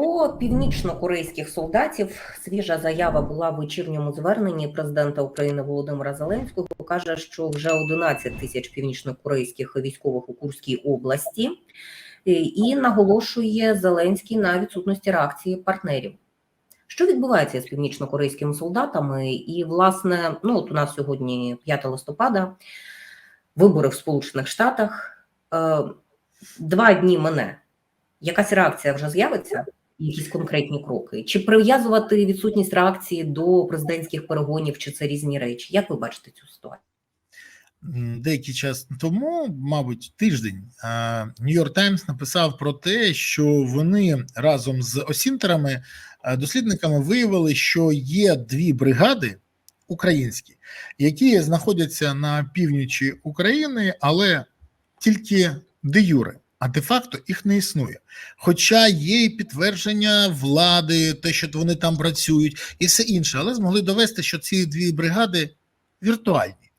Про північно-корейських солдатів свіжа заява була в вечірньому зверненні президента України Володимира Зеленського. Каже, що вже 11 тисяч північно-корейських військових у Курській області, і- і наголошує Зеленський на відсутності реакції партнерів. Що відбувається з північно-корейськими солдатами? І, власне, ну от у нас сьогодні 5 листопада, вибори в Сполучених Штатах. Е, Два дні мене. Якась реакція вже з'явиться? Якісь конкретні кроки? Чи прив'язувати відсутність реакції до президентських перегонів, чи це різні речі? Як ви бачите цю ситуацію? Деякий час тому, мабуть, тиждень, Нью-Йорк Таймс написав про те, що вони разом з осінтерами, дослідниками виявили, що є дві бригади українські, які знаходяться на північі України, але тільки де юре. А де-факто їх не існує. Хоча є і підтвердження влади, те, що вони там працюють, і все інше, але змогли довести, що ці дві бригади віртуальні.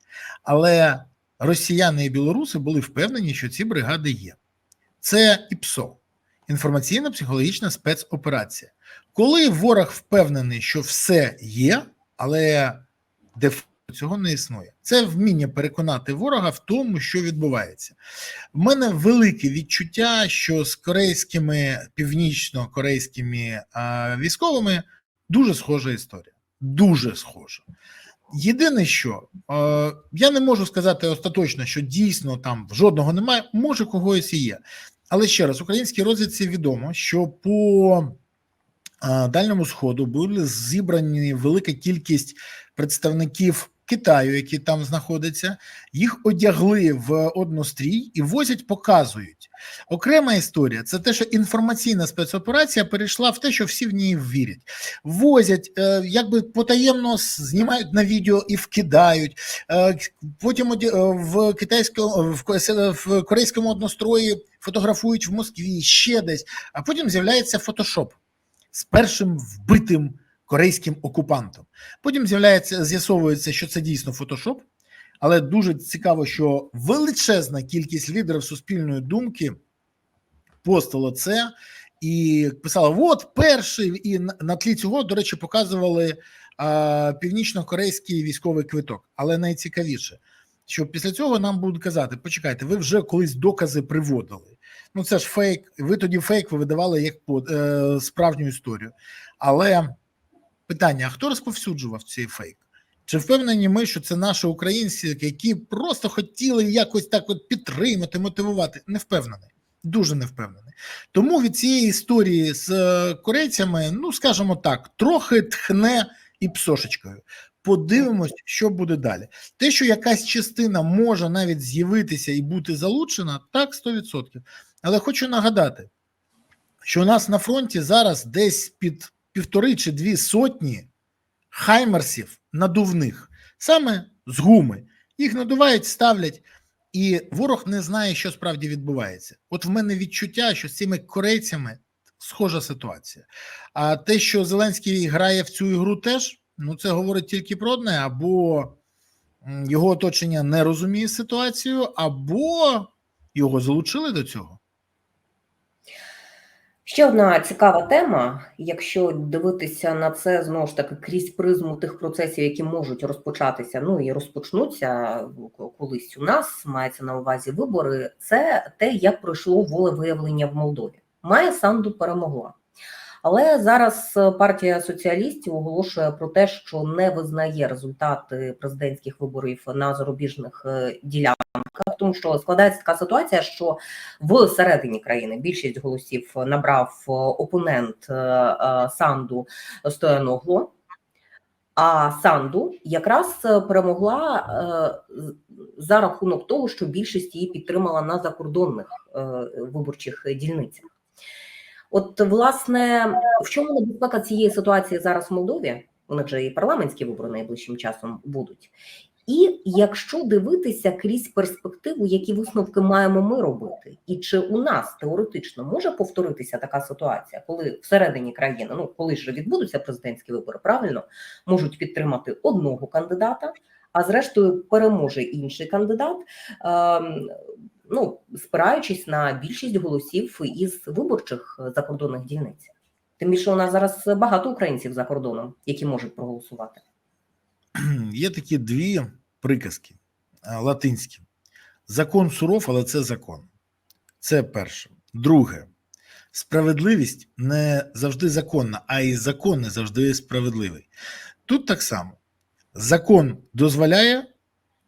Але росіяни і білоруси були впевнені, що ці бригади є. Це ІПСО інформаційно-психологічна спецоперація. Коли ворог впевнений, що все є, але де цього не існує. Це вміння переконати ворога в тому, що відбувається. В мене велике відчуття, що з корейськими північно-корейськими військовими дуже схожа історія. Дуже схожа. Єдине, що е, я не можу сказати остаточно, що дійсно там жодного немає, може когось і є. Але ще раз, українській розвідці відомо, що по Дальньому Сходу були зібрані велика кількість представників Китаю, які там знаходяться, їх одягли в однострій і возять, показують. Окрема історія це те, що інформаційна спецоперація перейшла в те, що всі в ній вірять. Возять, е, якби потаємно знімають на відео і вкидають. Е, Потім е, в китайському в корейському однострої фотографують в Москві, ще десь, а потім з'являється фотошоп з першим вбитим корейським окупантом. Потім з'являється, з'ясовується, що це дійсно фотошоп, але дуже цікаво, що величезна кількість лідерів суспільної думки постила це і писала: от перший, і на тлі цього, до речі, показували а, північно-корейський військовий квиток. Але найцікавіше, що після цього нам будуть казати: почекайте, ви вже колись докази приводили. Ну це ж фейк. Ви тоді фейк ви видавали як по- е, справжню історію. Але питання: а хто розповсюджував цей фейк? Чи впевнені ми, що це наші українці, які просто хотіли якось так от підтримати, мотивувати? Не впевнений, дуже не впевнений. Тому від цієї історії з е, корейцями, ну скажімо так, трохи тхне і псошечкою. Подивимось, що буде далі. Те, що якась частина може навіть з'явитися і бути залучена, так 100%. Але хочу нагадати, що у нас на фронті зараз десь під півтори чи дві сотні хаймерсів надувних, саме з гуми. Їх надувають, ставлять, і ворог не знає, що справді відбувається. От в мене відчуття, що з цими корейцями схожа ситуація. А те, що Зеленський грає в цю ігру, теж ну це говорить тільки про одне, або його оточення не розуміє ситуацію, або його залучили до цього. Ще одна цікава тема, якщо дивитися на це знову ж таки крізь призму тих процесів, які можуть розпочатися, ну і розпочнуться колись у нас, мається на увазі вибори, це те, як пройшло волевиявлення в Молдові. Має Санду перемогла. Але зараз е, партія соціалістів оголошує про те, що не визнає результати президентських виборів на зарубіжних е, ділянках, тому що складається така ситуація, що в середині країни більшість голосів набрав е, опонент Санду Стояногло. А Санду якраз перемогла за рахунок того, що більшість її підтримала на закордонних виборчих дільницях. От, власне, в чому небезпека цієї ситуації зараз в Молдові? У них же і парламентські вибори найближчим часом будуть. І якщо дивитися крізь перспективу, які висновки маємо ми робити, і чи у нас теоретично може повторитися така ситуація, коли всередині країни, ну коли ж відбудуться президентські вибори, правильно можуть підтримати одного кандидата, а зрештою переможе інший кандидат, ем, ну спираючись на більшість голосів із виборчих закордонних дільниць. Тим більше у нас зараз багато українців за кордоном, які можуть проголосувати. Є такі дві приказки е, латинські. Закон суров, але це закон. Це перше. Друге, справедливість не завжди законна, а і закон не завжди справедливий. Тут так само. Закон дозволяє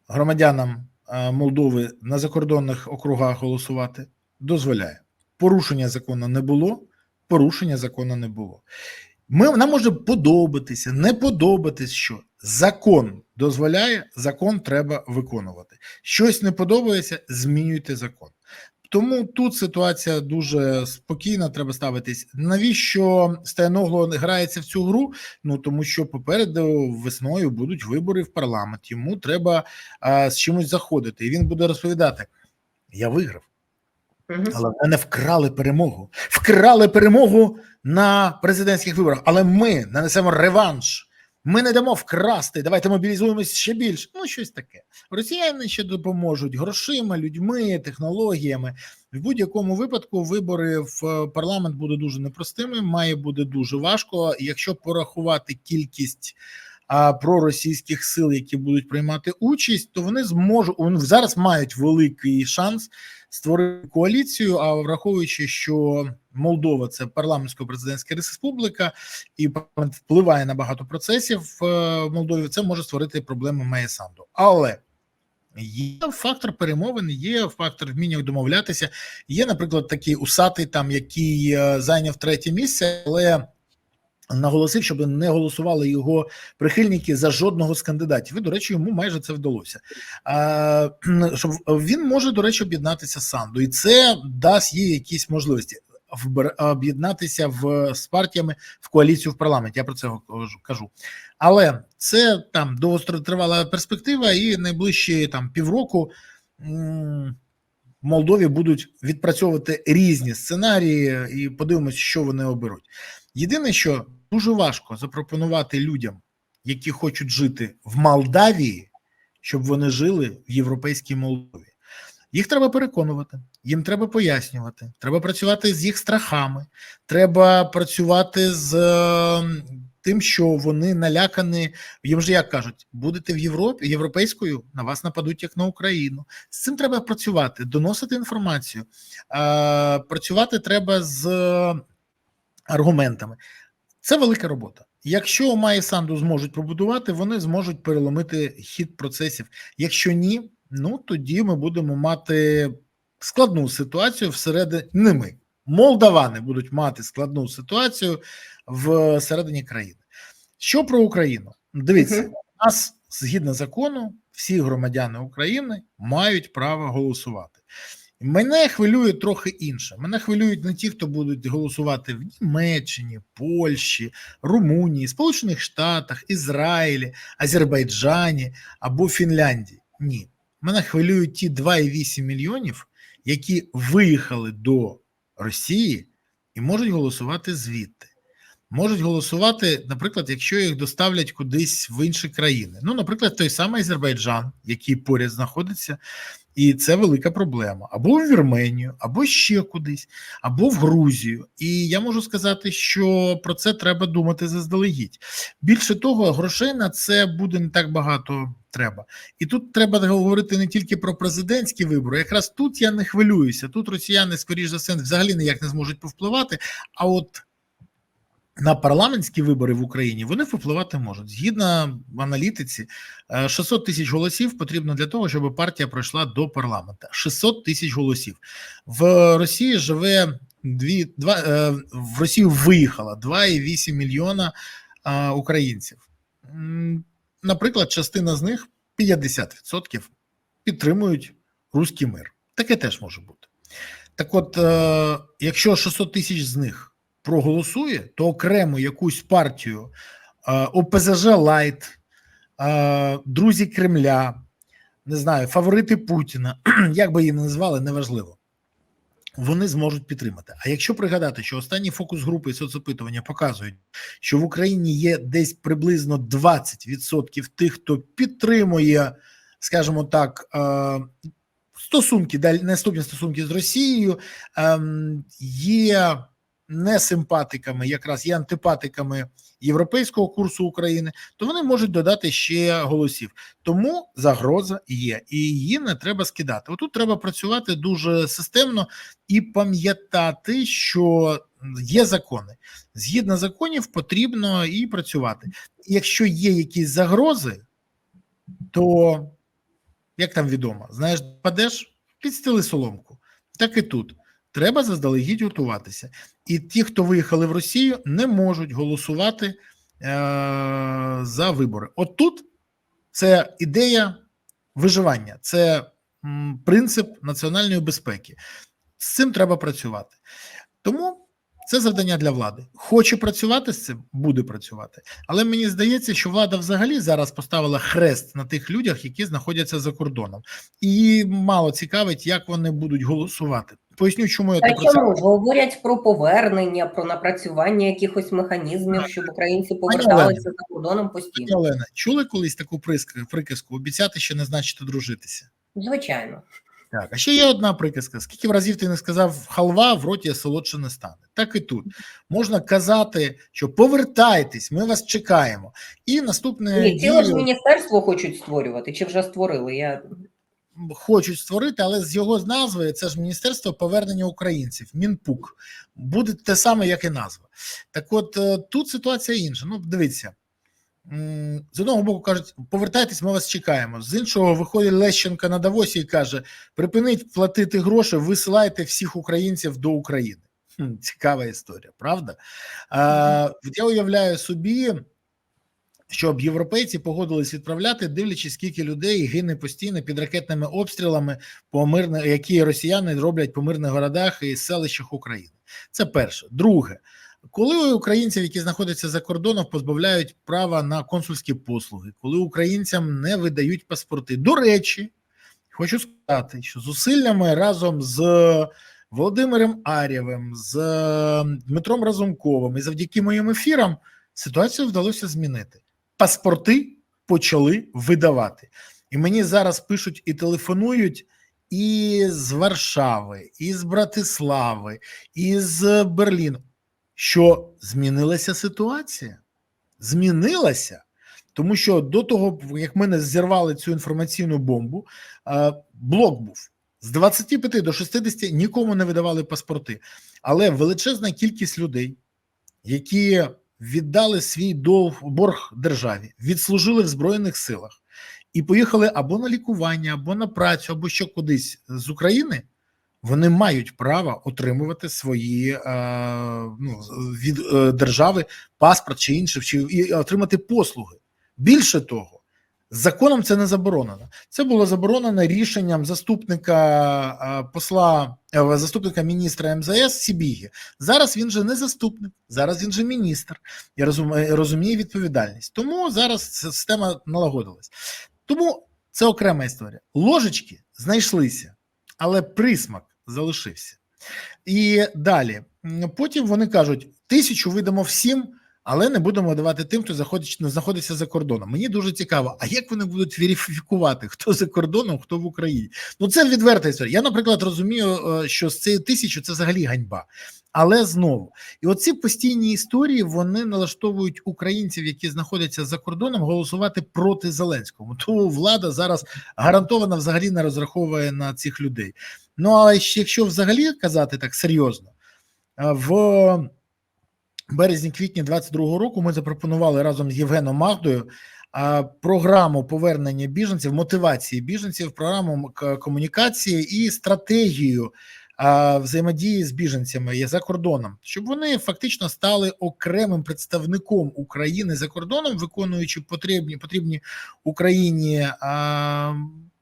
громадянам е, Молдови на закордонних округах голосувати. Дозволяє. Порушення закону не було, порушення закону не було. Ми, нам може подобатися, не подобатись, що закон дозволяє, закон треба виконувати. Щось не подобається, змінюйте закон. Тому тут ситуація дуже спокійна, треба ставитись. Навіщо Стояногло грається в цю гру? Ну тому що попереду весною будуть вибори в парламент. Йому треба а, з чимось заходити, і він буде розповідати: я виграв. Але в мене вкрали перемогу. Вкрали перемогу на президентських виборах. Але ми нанесемо реванш. Ми не дамо вкрасти. Давайте мобілізуємось ще більше. Ну, щось таке. Росіяни ще допоможуть грошима, людьми, технологіями. В будь-якому випадку вибори в е, парламент будуть дуже непростими. Має буде дуже важко. Якщо порахувати кількість а, проросійських сил, які будуть приймати участь, то вони зможуть зараз мають великий шанс створити коаліцію. А враховуючи, що Молдова це парламентсько-президентська республіка, і парламент впливає на багато процесів е, в Молдові, це може створити проблеми Майя Санду. Але є фактор перемовин, є фактор вміння домовлятися. Є, наприклад, такий усатий, там який е, зайняв третє місце, але. Наголосив, щоб не голосували його прихильники за жодного з кандидатів. І, до речі, йому майже це вдалося. А, щоб він може, до речі, об'єднатися з Санду, і це дасть їй якісь можливості об'єднатися в з партіями в коаліцію в парламенті. Я про це кажу-. Але це там довготривала перспектива, і найближчі там півроку Молдові будуть відпрацьовувати різні сценарії, і подивимось, що вони оберуть. Єдине, що дуже важко запропонувати людям, які хочуть жити в Молдавії, щоб вони жили в європейській Молдові. Їх треба переконувати, їм треба пояснювати, треба працювати з їх страхами, треба працювати з е, тим, що вони налякані. Їм же як кажуть, будете в Європі європейською, на вас нападуть як на Україну. З цим треба працювати, доносити інформацію. Е, Працювати треба з аргументами. Це велика робота. Якщо Майя Санду зможуть побудувати, вони зможуть переломити хід процесів. Якщо ні, ну тоді ми будемо мати складну ситуацію всередині не ми. Молдавани будуть мати складну ситуацію всередині країни. Що про Україну? Дивіться, у нас згідно закону, всі громадяни України мають право голосувати. Мене хвилює трохи інше. Мене хвилюють не ті, хто будуть голосувати в Німеччині, Польщі, Румунії, Сполучених Штатах, Ізраїлі, Азербайджані або Фінляндії. Ні, мене хвилюють ті 2,8 мільйонів, які виїхали до Росії і можуть голосувати звідти. Можуть голосувати, наприклад, якщо їх доставлять кудись в інші країни. Ну, наприклад, той самий Азербайджан, який поряд знаходиться, і це велика проблема. Або в Вірменію, або ще кудись, або в Грузію. І я можу сказати, що про це треба думати заздалегідь. Більше того, грошей на це буде не так багато треба. І тут треба говорити не тільки про президентські вибори. Якраз тут я не хвилююся. Тут росіяни, скоріш за все, взагалі ніяк не зможуть повпливати. А от на парламентські вибори в Україні вони впливати можуть. Згідно аналітиці, е, 600 тисяч голосів потрібно для того, щоб партія пройшла до парламенту. 600 тисяч голосів в Росії живе дві два е, в Росію виїхало 2,8 мільйона е, українців. Наприклад, частина з них 50% підтримують руський мир. Таке теж може бути. Так, от, е, якщо 600 тисяч з них проголосує, то окремо якусь партію е, ОПЗЖ Лайт, е, друзі Кремля, не знаю, фаворити Путіна, як би її назвали, неважливо. Вони зможуть підтримати. А якщо пригадати, що останні фокус групи і соцопитування показують, що в Україні є десь приблизно 20% тих, хто підтримує, скажімо так, е, стосунки, наступні стосунки з Росією, ем, є не симпатиками, якраз є антипатиками європейського курсу України, то вони можуть додати ще голосів. Тому загроза є, і її не треба скидати. Отут треба працювати дуже системно і пам'ятати, що є закони. Згідно законів, потрібно і працювати. Якщо є якісь загрози, то як там відомо, знаєш, падеш, підстели соломку. Так і тут. Треба заздалегідь готуватися. І ті, хто виїхали в Росію, не можуть голосувати е- за вибори. От тут це ідея виживання, це принцип національної безпеки. З цим треба працювати. Тому це завдання для влади. Хоче працювати з цим, буде працювати. Але мені здається, що влада взагалі зараз поставила хрест на тих людях, які знаходяться за кордоном, і мало цікавить, як вони будуть голосувати. Поясню, чому я так чому говорять про повернення, про напрацювання якихось механізмів, щоб українці поверталися за кордоном постійно? Олена, чули колись таку приказку обіцяти ще не значить дружитися? Звичайно. Так, а ще є одна приказка: скільки разів ти не сказав халва, в роті солодше не стане. Так і тут можна казати, що повертайтесь, ми вас чекаємо. І наступне Ні, ціле ж міністерство хочуть створювати, чи вже створили? Я хочуть створити, але з його з назви це ж Міністерство повернення українців, Мінпук. Буде те саме, як і назва. Так от е, тут ситуація інша. Ну, дивіться. З одного боку кажуть, повертайтесь, ми вас чекаємо. З іншого виходить Лещенко на Давосі і каже: припиніть платити гроші, висилайте всіх українців до України. Хм, Цікава історія, правда? А, я уявляю собі, щоб європейці погодились відправляти, дивлячись, скільки людей гине постійно під ракетними обстрілами, по мирне, які росіяни роблять по мирних городах і селищах України. Це перше. Друге, коли українців, які знаходяться за кордоном, позбавляють права на консульські послуги, коли українцям не видають паспорти. До речі, хочу сказати, що зусиллями разом з Володимиром Арєвим, з Дмитром Разумковим і завдяки моїм ефірам ситуацію вдалося змінити. Паспорти почали видавати. І мені зараз пишуть і телефонують і з Варшави, і з Братислави, і з Берліну. Що змінилася ситуація? Змінилася. Тому що до того, як ми не зірвали цю інформаційну бомбу, е, блок був з 25 до 60 нікому не видавали паспорти. Але величезна кількість людей, які віддали свій долг борг державі, відслужили в Збройних силах і поїхали або на лікування, або на працю, або ще кудись з України. Вони мають право отримувати свої е, ну, від е, держави паспорт чи інше, чи і отримати послуги. Більше того, законом це не заборонено. Це було заборонено рішенням заступника е, посла, заступника міністра МЗС Сібіги. Зараз він же не заступник, зараз він же міністр і розуміє відповідальність. Тому зараз система налагодилась. Тому це окрема історія. Ложечки знайшлися, але присмак залишився. І далі. Потім вони кажуть: тисячу видамо всім, але не будемо давати тим, хто знаходиться за кордоном. Мені дуже цікаво, а як вони будуть верифікувати, хто за кордоном, хто в Україні? Ну це відверта історія. Я, наприклад, розумію, е, що з цією тисячу це взагалі ганьба. Але знову, і оці постійні історії вони налаштовують українців, які знаходяться за кордоном, голосувати проти Зеленського. Тому влада зараз гарантовано взагалі не розраховує на цих людей. Ну але якщо взагалі казати так серйозно, е, в березні-квітні 22-го року ми запропонували разом з Євгеном Магдою програму повернення біженців, мотивації біженців, програму комунікації і стратегію взаємодії з біженцями за кордоном, щоб вони фактично стали окремим представником України за кордоном, виконуючи потрібні потрібні Україні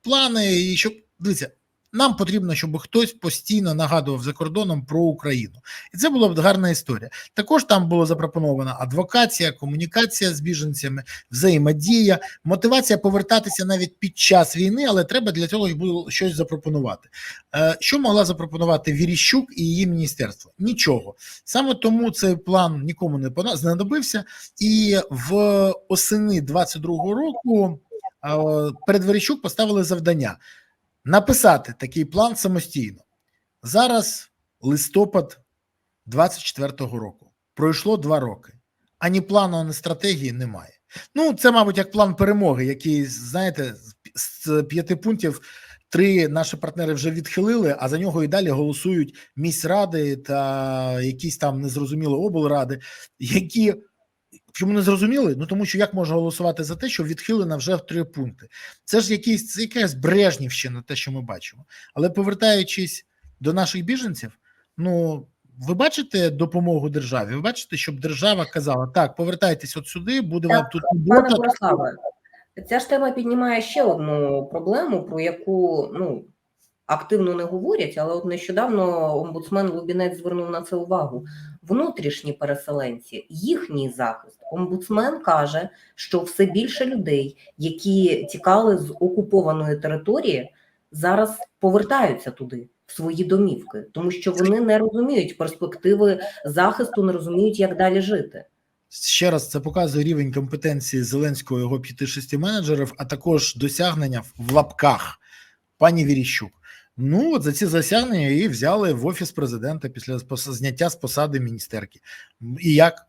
плани, і щоб дивіться. Нам потрібно, щоб хтось постійно нагадував за кордоном про Україну, і це була б гарна історія. Також там було запропонована адвокація, комунікація з біженцями, взаємодія, мотивація повертатися навіть під час війни, але треба для цього було щось запропонувати. Е, Що могла запропонувати Віріщук і її міністерство? Нічого. Саме тому цей план нікому не знадобився, і в осени 22-го року е, перед Верещук поставили завдання написати такий план самостійно. Зараз листопад 24-го року. Пройшло два роки. Ані плану, ані стратегії немає. Ну, це, мабуть, як план перемоги, який, знаєте, з- п'яти пунктів три наші партнери вже відхилили, а за нього і далі голосують міськради та якісь там незрозумілі облради, які чому не зрозуміли? Ну тому що як можна голосувати за те, що відхилено вже в три пункти? Це ж якийсь це якась брежнівщина, те, що ми бачимо. Але повертаючись до наших біженців, ну ви бачите допомогу державі? Ви бачите, щоб держава казала: так, повертайтесь от сюди, буде вам тут Пане робота. Ця ж тема піднімає ще одну проблему, про яку ну активно не говорять, але от нещодавно омбудсмен Лубінець звернув на це увагу. Внутрішні переселенці, їхній захист. Омбудсмен каже, що все більше людей, які тікали з окупованої території, зараз повертаються туди. Свої домівки, тому що вони не розуміють перспективи захисту, не розуміють, як далі жити. Ще раз це показує рівень компетенції Зеленського його 5-6 менеджерів, а також досягнення в лапках пані Віріщук. Ну, от за ці досягнення її взяли в офіс президента після зняття з посади міністерки. І як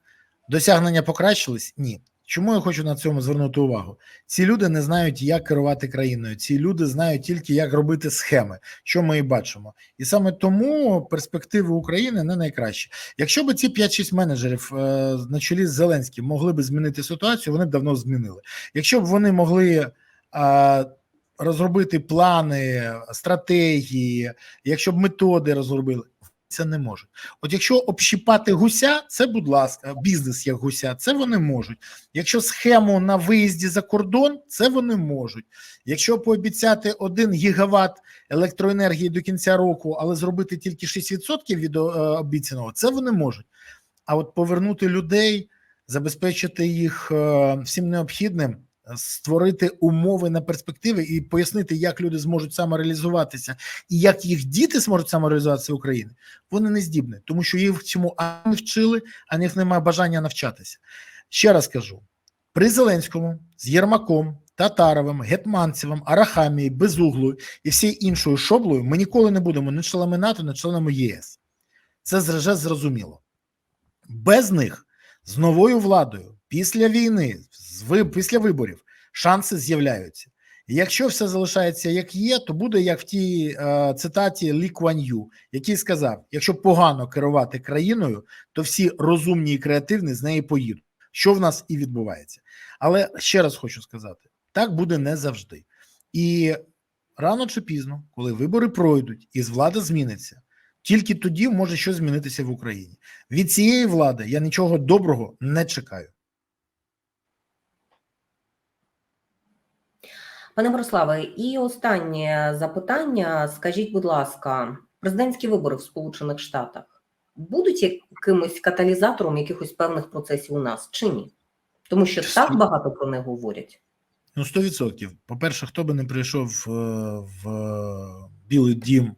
досягнення покращились? Ні. Чому я хочу на цьому звернути увагу? Ці люди не знають, як керувати країною. Ці люди знають тільки, як робити схеми, що ми і бачимо. І саме тому перспективи України не найкращі. Якщо б ці 5-6 менеджерів е, на чолі з Зеленським могли б змінити ситуацію, вони б давно змінили. Якщо б вони могли е, розробити плани, стратегії, якщо б методи розробили, це не можуть. От якщо общіпати гуся, це, будь ласка, бізнес як гуся, це вони можуть. Якщо схему на виїзді за кордон, це вони можуть. Якщо пообіцяти 1 гігават електроенергії до кінця року, але зробити тільки 6% від е, обіцяного, це вони можуть. А от повернути людей, забезпечити їх е, всім необхідним, створити умови на перспективи і пояснити, як люди зможуть самореалізуватися і як їх діти зможуть самореалізуватися в Україні, вони не здібні, тому що їх цьому ані вчили, а них немає бажання навчатися. Ще раз кажу: при Зеленському з Єрмаком, Татаровим, Гетманцевим, Арахамією, Безуглою і всією іншою шоблою ми ніколи не будемо ні членами НАТО, ні членами ЄС. Це вже зрозуміло. Без них з новою владою після війни, після виборів, шанси з'являються. Якщо все залишається як є, то буде як в тій е, цитаті Лі Куан Ю, який сказав: якщо погано керувати країною, то всі розумні і креативні з неї поїдуть. Що в нас і відбувається. Але ще раз хочу сказати: так буде не завжди. І рано чи пізно, коли вибори пройдуть і з влада зміниться, тільки тоді може щось змінитися в Україні. Від цієї влади я нічого доброго не чекаю. Пане Мирославе, і останнє запитання. Скажіть, будь ласка, президентські вибори в Сполучених Штатах будуть якимось каталізатором якихось певних процесів у нас чи ні? Тому що так багато про них говорять. Ну, 100%. По-перше, хто би не прийшов е, в Білий Дім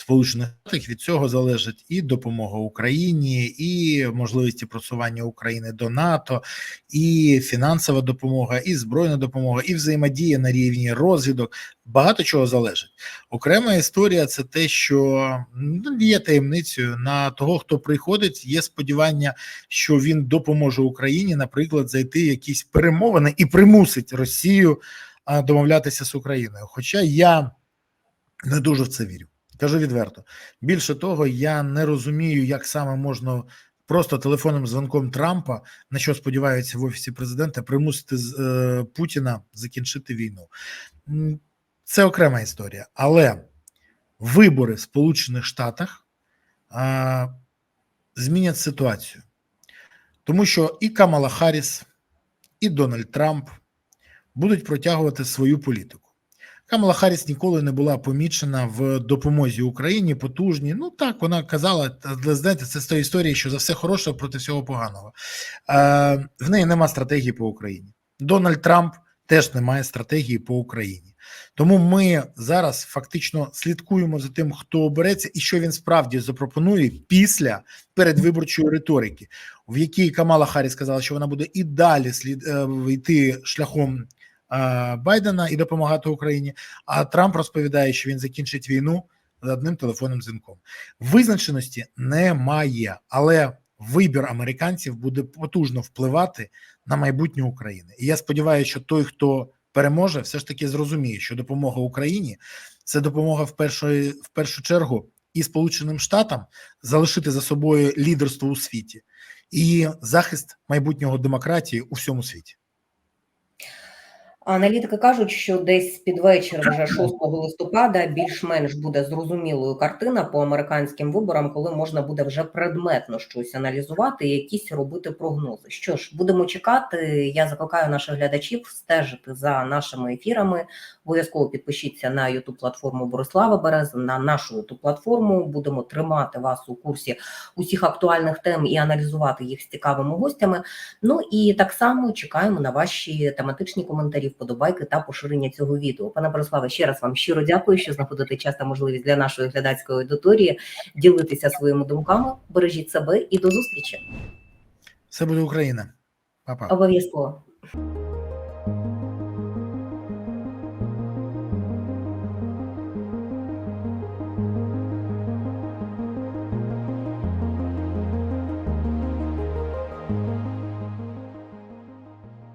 Сполучених Штатах, від цього залежить і допомога Україні, і можливості просування України до НАТО, і фінансова допомога, і збройна допомога, і взаємодія на рівні розвідок. Багато чого залежить. Окрема історія це те, що ну, є таємницею на того, хто приходить. Є сподівання, що він допоможе Україні, наприклад, зайти в якісь перемовини і примусить Росію домовлятися з Україною. Хоча я не дуже в це вірю. Кажу відверто. Більше того, я не розумію, як саме можна просто телефонним дзвонком Трампа, на що сподіваються в офісі президента, примусити е, Путіна закінчити війну. Це окрема історія. Але вибори в Сполучених Штатах а, змінять ситуацію, тому що і Камала Харріс, і Дональд Трамп будуть протягувати свою політику. Камала Харріс ніколи не була помічена в допомозі Україні потужній. Ну так вона казала, знаєте, це з тої історії, що за все хороше проти всього поганого. Е, в неї нема стратегії по Україні. Дональд Трамп теж не має стратегії по Україні. Тому ми зараз фактично слідкуємо за тим, хто обереться і що він справді запропонує після передвиборчої риторики, в якій Камала Харріс сказала, що вона буде і далі слід е, йти шляхом Байдена і допомагати Україні. А Трамп розповідає, що він закінчить війну за одним телефонним дзвінком. Визначеності немає, але вибір американців буде потужно впливати на майбутнє України. І я сподіваюся, що той, хто переможе, все ж таки зрозуміє, що допомога Україні це допомога в першої в першу чергу і Сполученим Штатам залишити за собою лідерство у світі і захист майбутнього демократії у всьому світі. Аналітики кажуть, що десь під вечір, вже 6 листопада, більш-менш буде зрозумілою картина по американським виборам, коли можна буде вже предметно щось аналізувати і якісь робити прогнози. Що ж, будемо чекати. Я закликаю наших глядачів стежити за нашими ефірами. Обов'язково підпишіться на youtube платформу Борислава Берези, на нашу youtube платформу. Будемо тримати вас у курсі усіх актуальних тем і аналізувати їх з цікавими гостями. Ну і так само чекаємо на ваші тематичні коментарі, вподобайки та поширення цього відео. Пане Бориславе, ще раз вам щиро дякую, що знаходите час та можливість для нашої глядацької аудиторії ділитися своїми думками. Бережіть себе і до зустрічі. Все буде Україна. Па-па. Обов'язково.